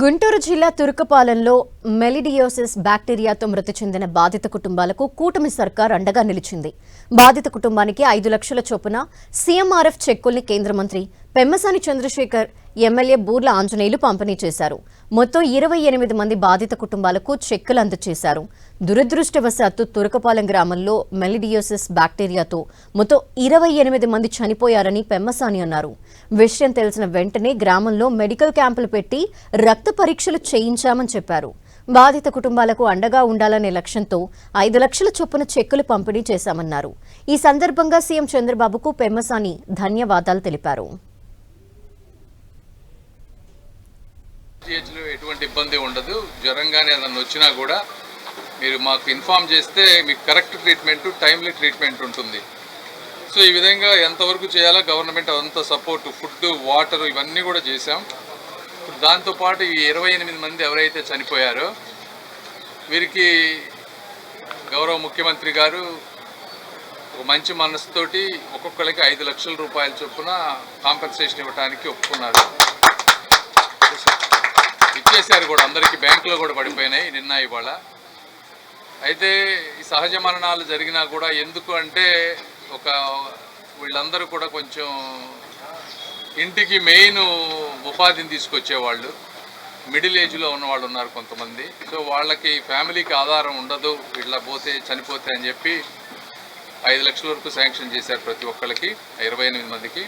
గుంటూరు జిల్లా తురుకపాలెంలో మెలిడియోసిస్ బ్యాక్టీరియాతో మృతి చెందిన బాధిత కుటుంబాలకు కూటమి సర్కార్ అండగా నిలిచింది. బాధిత కుటుంబానికి ఐదు లక్షల చొప్పున సీఎంఆర్ఎఫ్ చెక్కుల్ని కేంద్ర మంత్రి పెమ్మసాని చంద్రశేఖర్ ఎమ్మెల్యే బూర్ల ఆంజనేయులు పంపిణీ చేశారు. మొత్తం ఇరవై ఎనిమిది మంది బాధిత కుటుంబాలకు చెక్కులు అందజేశారు. దురదృష్టవశాత్తు తురకపాలెం గ్రామంలో మెలిడియోసిస్ బ్యాక్టీరియాతో మొత్తం ఇరవై ఎనిమిది మంది చనిపోయారని పెమ్మసాని అన్నారు. విషయం తెలిసిన వెంటనే గ్రామంలో మెడికల్ క్యాంపులు పెట్టి రక్త పరీక్షలు చేయించామని చెప్పారు. బాధిత కుటుంబాలకు అండగా ఉండాలనే లక్ష్యంతో ఐదు లక్షల చొప్పున చెక్కులు పంపిణీ చేశామన్నారు. ఈ సందర్భంగా సీఎం చంద్రబాబుకు పెమ్మసాని ధన్యవాదాలు తెలిపారు. జిహెచ్లో ఎటువంటి ఇబ్బంది ఉండదు. జ్వరం కానీ ఏదన్నా వచ్చినా కూడా మీరు మాకు ఇన్ఫామ్ చేస్తే మీకు కరెక్ట్ ట్రీట్మెంట్ టైమ్లీ ట్రీట్మెంట్ ఉంటుంది. సో ఈ విధంగా ఎంతవరకు చేయాలో గవర్నమెంట్ అంత సపోర్ట్ ఫుడ్ వాటర్ ఇవన్నీ కూడా చేశాం. దాంతోపాటు ఈ ఇరవై ఎనిమిది మంది ఎవరైతే చనిపోయారో వీరికి గౌరవ ముఖ్యమంత్రి గారు ఒక మంచి మనసుతోటి ఒక్కొక్కరికి ఐదు లక్షల రూపాయల చొప్పున కాంపెన్సేషన్ ఇవ్వడానికి ఒప్పుకున్నారు. అందరికీ బ్యాంకులో కూడా పడిపోయినాయి నిన్న ఇవాళ. అయితే ఈ సహజ మరణాలు జరిగినా కూడా ఎందుకు అంటే ఒక వీళ్ళందరూ కూడా కొంచెం ఇంటికి మెయిన్ ఉపాధిని తీసుకొచ్చేవాళ్ళు. మిడిల్ ఏజ్లో ఉన్న వాళ్ళు ఉన్నారు కొంతమంది. సో వాళ్ళకి ఫ్యామిలీకి ఆధారం ఉండదు. వీళ్ళ పోతే చనిపోతే అని చెప్పి ఐదు లక్షల వరకు శాంక్షన్ చేశారు ప్రతి ఒక్కరికి ఇరవై ఎనిమిది మందికి.